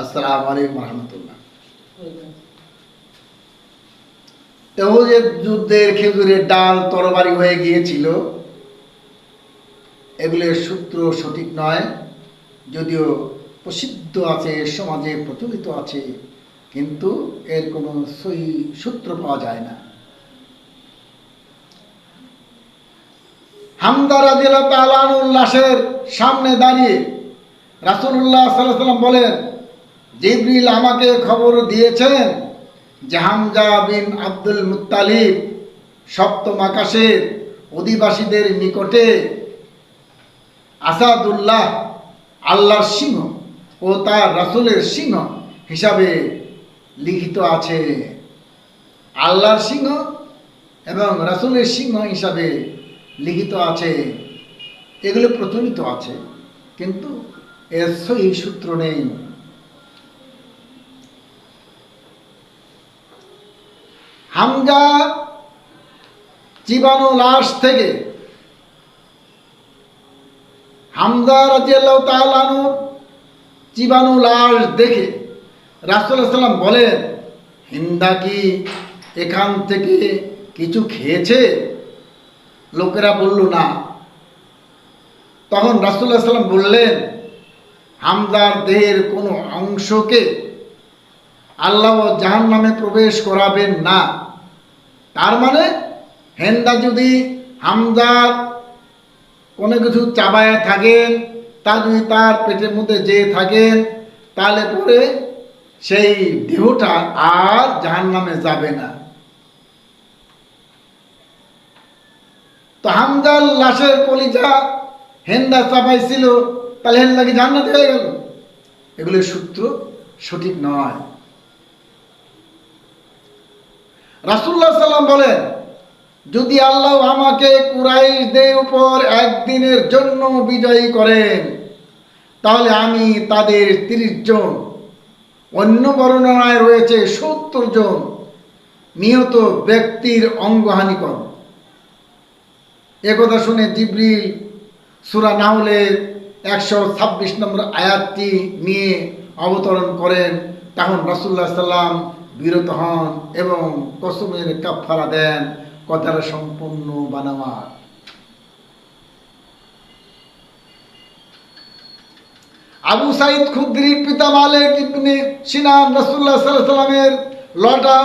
আসসালামু আলাইকুম যুদ্ধের ডাল তরবারি হয়ে গিয়েছিল। এগুলোর সূত্র সঠিক নয়। যদিও প্রসিদ্ধ আছে, সমাজে প্রচলিত আছে, কিন্তু এর কোনো সই সূত্র পাওয়া যায় না। হামদা রাজিয়াল্লাহু তাআলা আনহুর লাশের সামনে দাঁড়িয়ে রাসুল্লাহ সাল্লাল্লাহু আলাইহি ওয়াসাল্লাম বলেন জিবরিল আমাকে খবর দিয়েছেন যে হামজা বিন আব্দুল মুত্তালিব সপ্তম আকাশের অধিবাসীদের নিকটে আসাদুল্লাহ আল্লাহর সিংহ ও তার রাসূলের সিংহ হিসাবে লিখিত আছে। আল্লাহর সিংহ এবং রাসূলের সিংহ হিসাবে লিখিত আছে। এগুলো প্রচলিত আছে, কিন্তু এর সহি সূত্র নেই। হামজা জীবাণু লাশ থেকে হামজা রাজিয়াল্লাহ তালানু জীবাণু লাশ দেখে রাসুল্লাহ সাল্লাম বলেন, হিন্দা কি এখান থেকে কিছু খেয়েছে? লোকেরা বলল, না। তখন রাসুল্লাহ সাল্লাম বললেন হামদার দেহের কোনো অংশকে আল্লাহ জাহান নামে প্রবেশ করাবেন না। তার মানে হেন্দা যদি হামদার কোনো কিছু চাবায় থাকেন, তা যদি তার পেটের মধ্যে যেয়ে থাকেন, তাহলে পরে সেই দেহটা আর জাহান নামে যাবে না। তো হামদার লাশের কলিজা হেন্দা চাপাইছিল, তাহলে হেন্দা কি জান্নাতে হয়ে গেল? এগুলোর সূত্র সঠিক নয়। রাসুল্লাহ সাল্লাম বলেন, যদি আল্লাহ আমাকে কুরাইশদের উপর একদিনের জন্য বিজয়ী করেন, তাহলে আমি তাদের তিরিশ জন, অন্য বর্ণনায় রয়েছে সত্তর জন নিহত ব্যক্তির অঙ্গহানি কর। একথা শুনে জিব্রিল সুরা নাহলের একশো ছাব্বিশ নম্বর আয়াতটি নিয়ে অবতরণ করেন। তখন রাসুল্লাহ সাল্লাম বিরত হন এবং কসমের কাফারা দেন কথাটা সম্পূর্ণ বানাওয়া আবু সাইদ খুদ্রির পিতা মালিক ইবনে সিনান রাসূলুল্লাহ সাল্লাল্লাহু আলাইহি সাল্লামের লটা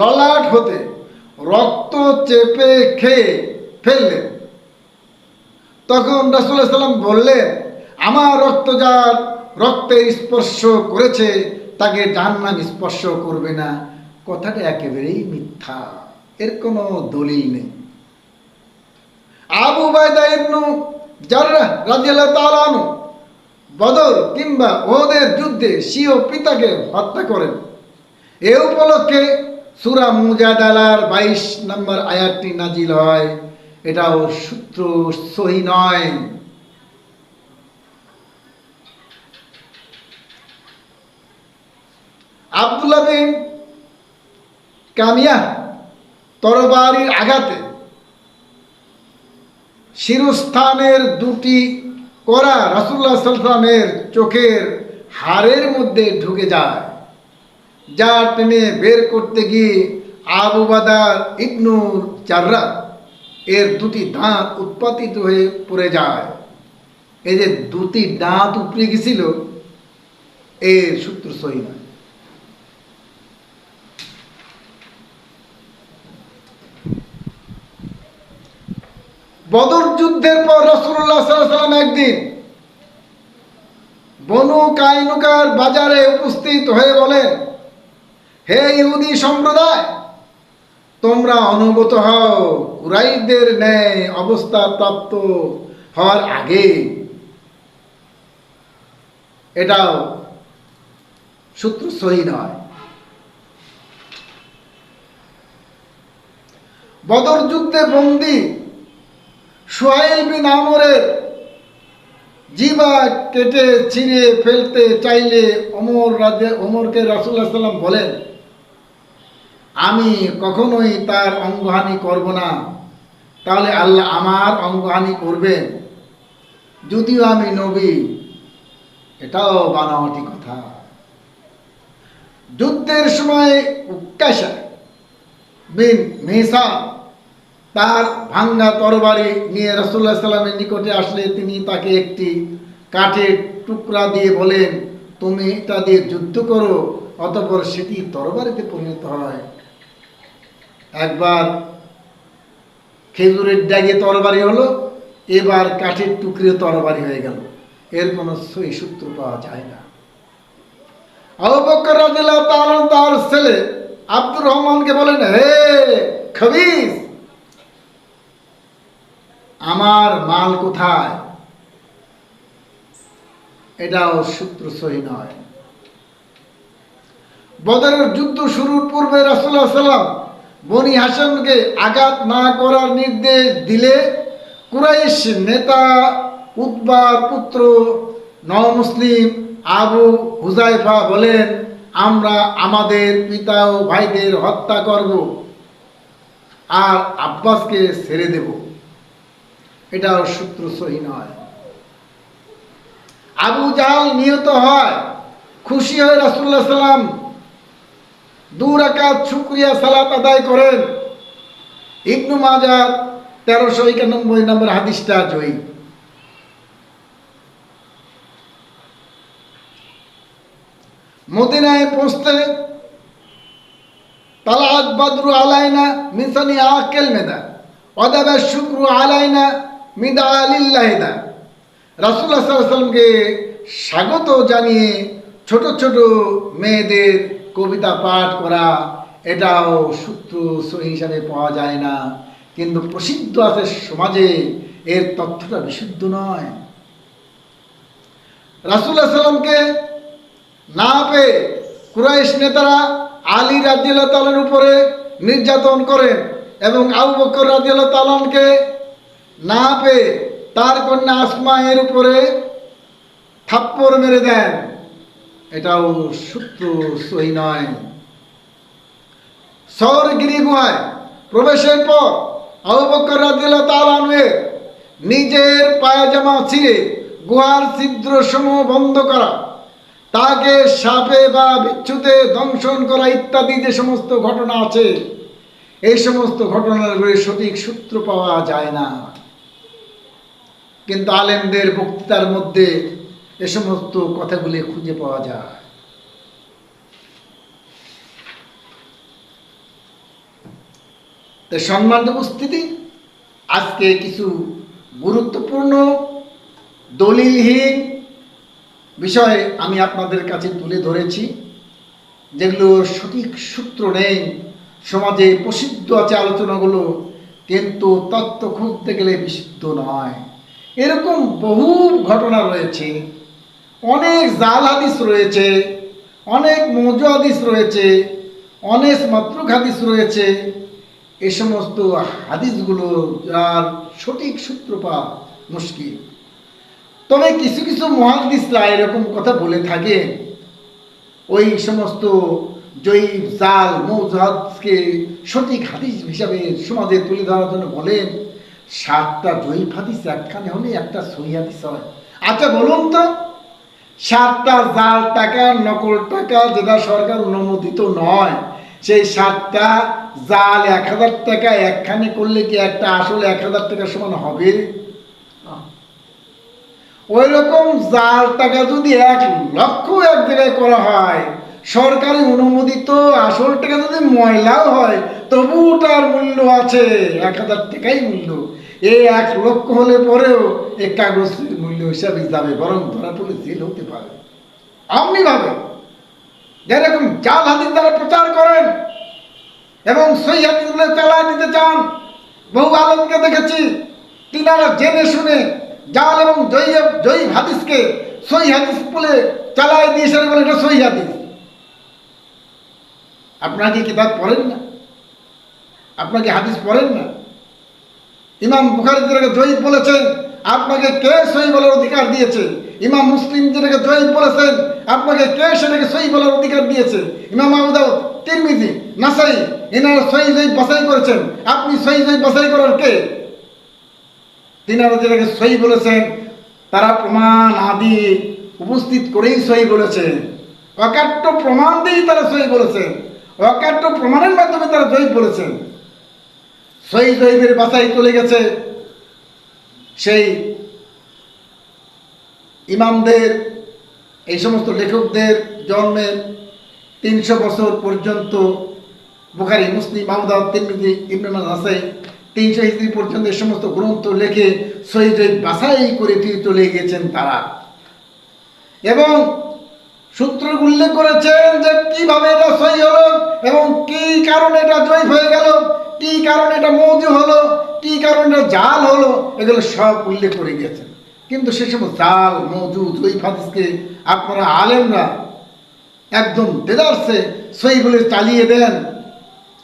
ললাট হতে রক্ত চেপে খেয়ে ফেললেন। তখন রাসূলুল্লাহ সাল্লাম বললেন, আমার রক্ত যার রক্তে স্পর্শ করেছে তাকে জাহান্নাম স্পর্শ করবে না। কথাটা একেবারেই মিথ্যা। এর কোনো দলিল নেই। আবু বাইদা ইবনু জাররাহ রাদিয়াল্লাহু তাআলা বদর কিংবা ওদের যুদ্ধে স্বীয় পিতাকে হত্যা করেন। এ উপলক্ষে সুরা মুজাদালার বাইশ নম্বর আয়াতটি নাজিল হয়। এটাও সূত্র সহি নয়। আব্দুল্লাহ বিন কামিয়া তরবারির আঘাতে শিরস্থানের দুটি করা রাসুল্লাহ সাল্লামের চোখের হাড়ের মধ্যে ঢুকে যায় যা টেনে বের করতে গিয়ে আবু বাদার ইবনুর চাররা এর দুটি দাঁত উৎপাদিত হয়ে পড়ে যায়। এই যে দুটি দাঁত উপড়ে গেছিল এর সূত্র সহি নয়। বদর যুদ্ধের পর রসুল্লাহ সাল্লাম একদিন বনু কাইনুকার বাজারে উপস্থিত হয়ে বলেন, হে ইহুদি সম্প্রদায়, তোমরা অনুগত হও, কুরাইশদের ন্যায় অবস্থা প্রাপ্ত হওয়ার আগে। এটাও সূত্র সহি নয়। বদর যুদ্ধে বন্দী সোহাইল বিন আমরের জিবা কেটে ছিঁড়ে ফেলতে চাইলে অমর রাজে অমরকে রাসুল্লাহ সাল্লাম বলেন, আমি কখনোই তার অঙ্গহানি করব না। তাহলে আল্লাহ আমার অঙ্গহানি করবেন। যদিও আমি নবী, এটাও বানাওয়াটি কথা। যুদ্ধের সময় উক্কাশা বিন মেহসা তার ভাঙ্গা তরবারি নিয়ে রসুল্লাহ সাল্লামের নিকটে আসলে তিনি তাকে একটি কাঠের টুকরা দিয়ে বলেন, তুমি এটা দিয়ে যুদ্ধ করো, অতপর সেটি তরবারিতে পরিণত হয়। একবার খেজুরের ডাগে তরবারি হলো, এবার কাঠের টুকরে তরবারি হয়ে গেল। এর কোনো সই সূত্র পাওয়া যায় না। আবু বকর রাদিয়াল্লাহু তাআলা তার ছেলে আব্দুর রহমানকে বলেন, হে খবিস আমার মাল কোথায়? এটাও সূত্র সহি নয়। বদরের যুদ্ধ শুরুর পূর্বে রাসূলুল্লাহ সাল্লাম বনি হাসানকে আঘাত না করার নির্দেশ দিলে কুরাইশ নেতা উতবার পুত্র, নমুসলিম আবু হুজাইফা বলেন, আমরা আমাদের পিতা ও ভাইদের হত্যা করব আর আব্বাসকে ছেড়ে দেব। এটাও সূত্র সহি নয়। আবু জাহাল নিহত হয়, খুশি হয়ে রাসুল্লাহ সাল্লাম দু রাকাত শুক্রিয়া সালাত আদায় করেন। ইবনু মাজার তেরোশো একানব্বই নম্বর হাদিসটা জয়ী। মদিনায় পৌঁছতে তালাত বদরু আলাইনা মিসানি আকেল মেদা, অদাবা শুক্রু আলাইনা মিদা রাসুল্লাহ সাল্লামকে স্বাগত জানিয়ে ছোট ছোট মেয়েদের কবিতা পাঠ করা, এটাও সূত্র হিসাবে পাওয়া যায় না। কিন্তু প্রসিদ্ধ আছে সমাজে এর তথ্যটা বিশুদ্ধ নয়। রাসুল্লাহ সাল্লামকে না পেয়ে কুরাইশ নেতারা আলী রাজিয়াল্লাহ তালার উপরে নির্যাতন করেন এবং আবু বকর রাজিয়াল্লাহ তালানকে না পেয়ে তার কন্যা আসমা এর উপরে থাপ্পড় মেরে দেন। এটাও সূত্র সহি নয়। শহর গিরি গুহায় প্রবেশের পর আবু বকর রাদিয়াল্লাহু তাআলা নিজের পায়জামা ছিঁড়ে গুহার ছিদ্র সমূহ বন্ধ করা, তাকে সাপে বা বিচ্ছুতে দংশন করা ইত্যাদি যে সমস্ত ঘটনা আছে, এই সমস্ত ঘটনার সঠিক সূত্র পাওয়া যায় না। কিন্তু আলেমদের বক্তৃতার মধ্যে এ সমস্ত কথাগুলি খুঁজে পাওয়া যায়। তো উপস্থিতি, আজকে কিছু গুরুত্বপূর্ণ, দলিলহীন বিষয়ে আমি আপনাদের কাছে তুলে ধরেছি, যেগুলো সঠিক সূত্র নেই। সমাজে প্রসিদ্ধ আছে আলোচনাগুলো, কিন্তু তত্ত্ব খুঁজতে গেলে বিশুদ্ধ নয়। এরকম বহু ঘটনা রয়েছে। অনেক জাল হাদিস রয়েছে, অনেক মজু হাদিস রয়েছে, অনেক মাতৃক হাদিস রয়েছে। এ সমস্ত হাদিসগুলো যার সঠিক সূত্রপাত মুশকিল। তবে কিছু কিছু মহাদিসরা এরকম কথা বলে থাকে। ওই সমস্ত জৈব জাল মৌজাদকে সঠিক হাদিস হিসাবে সমাজে তুলে ধরার জন্য বলেন। সাতটা জয়ীব হাদিস একখানে হলে একটা সহি হাদিস হয় আচ্ছা বলুন তো সাতটা জাল টাকা নকল টাকা যেটা সরকার অনুমোদিত নয় সেই সাতটা জাল এক হাজার টাকা একখানে করলে কি একটা আসল এক হাজার টাকা সমান হবে? ওই রকম জাল টাকা যদি এক লক্ষ এক জায়গায় করা হয় সরকারি অনুমোদিত আসল টাকা যদি ময়লাও হয় তবু তার মূল্য আছে এক হাজার টাকাই মূল্য। এই এক লক্ষ হলে পরেও এই কাগজের মূল্য হিসাবে যাবে বরং ধরা পড়লে জেল হতে পারে। অমনি ভাবে যেরকম জাল হাদিস দ্বারা প্রচার করেন এবং সেই হাদিসগুলো চালায় দিতে চান, বহু আলমকে দেখেছি, তিনারা জেনে শুনে জাল এবং জয়ী জয়ী হাদিসকে সই হাদিস বলে চালায় দিয়ে সেটা বলে এটা সই হাদিস। আপনারা কি কিতাব পড়েন না? আপনারা কি হাদিস পড়েন না? ইমাম বুখারি যেটাকে জয়ীব বলেছেন, আপনাকে কে সই বলার অধিকার দিয়েছে? ইমাম মুসলিম যেটাকে জয়ীব বলেছেন, আপনাকে কে সেটাকে সই বলার অধিকার দিয়েছে? ইমাম আবুদাউ তিরমিজি, নাসাই এনারা সই জয়ীব বাছাই করেছেন, আপনি সই জয়ীব বাছাই করার কে? তিনারা যেটাকে সই বলেছেন, তারা প্রমাণ আদি উপস্থিত করেই সই বলেছে। অকাট্য প্রমাণ দিয়েই তারা সই বলেছেন অকাট্য প্রমাণের মাধ্যমে তারা জয়ী বলেছেন। সই জয়ীদের বাসায় চলে গেছে সেই ইমামদের, এই সমস্ত লেখকদের জন্মের তিনশো বছর পর্যন্ত বুখারি, মুসলিম মাহমুদাদ তিরমিজি ইবনুল হাসাই তিনশো হিস্ট্রি পর্যন্ত এই সমস্ত গ্রন্থ লেখে সহিদ বাছাই করে দিয়ে চলে গেছেন তারা। এবং সূত্র উল্লেখ করেছেন যে কীভাবে এটা সহি হলো এবং কি কারণে এটা জয়ী হয়ে গেল কি কারণে এটা মৌজু হলো কি কারণে এটা জাল হলো, এগুলো সব উল্লেখ করে গিয়েছেন। কিন্তু সে সমস্ত জাল মৌজু জয়ীফ হাদিসকে আপনারা আলেমরা একদম দেদারসে সই বলে চালিয়ে দেন।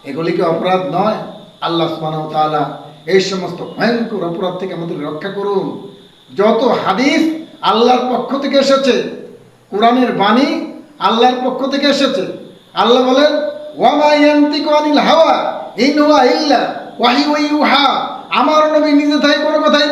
এগুলি কি অপরাধ নয়? আল্লাহ সুবহানাহু ওয়া তাআলা এই সমস্ত ভয়ঙ্কর অপরাধ থেকে আমাদের রক্ষা করুন। যত হাদিস আল্লাহর পক্ষ থেকে এসেছে, কোরআনের বাণী আল্লাহর পক্ষ থেকে এসেছে, আল্লাহ বলেন ওয়ামা ইয়ান্তিকু আনিল হাওয়া। ইন হুয়া ইল্লা ওয়াহি ওয়া ইউহা। আমার নবী নিজে তাই কোনো কথাই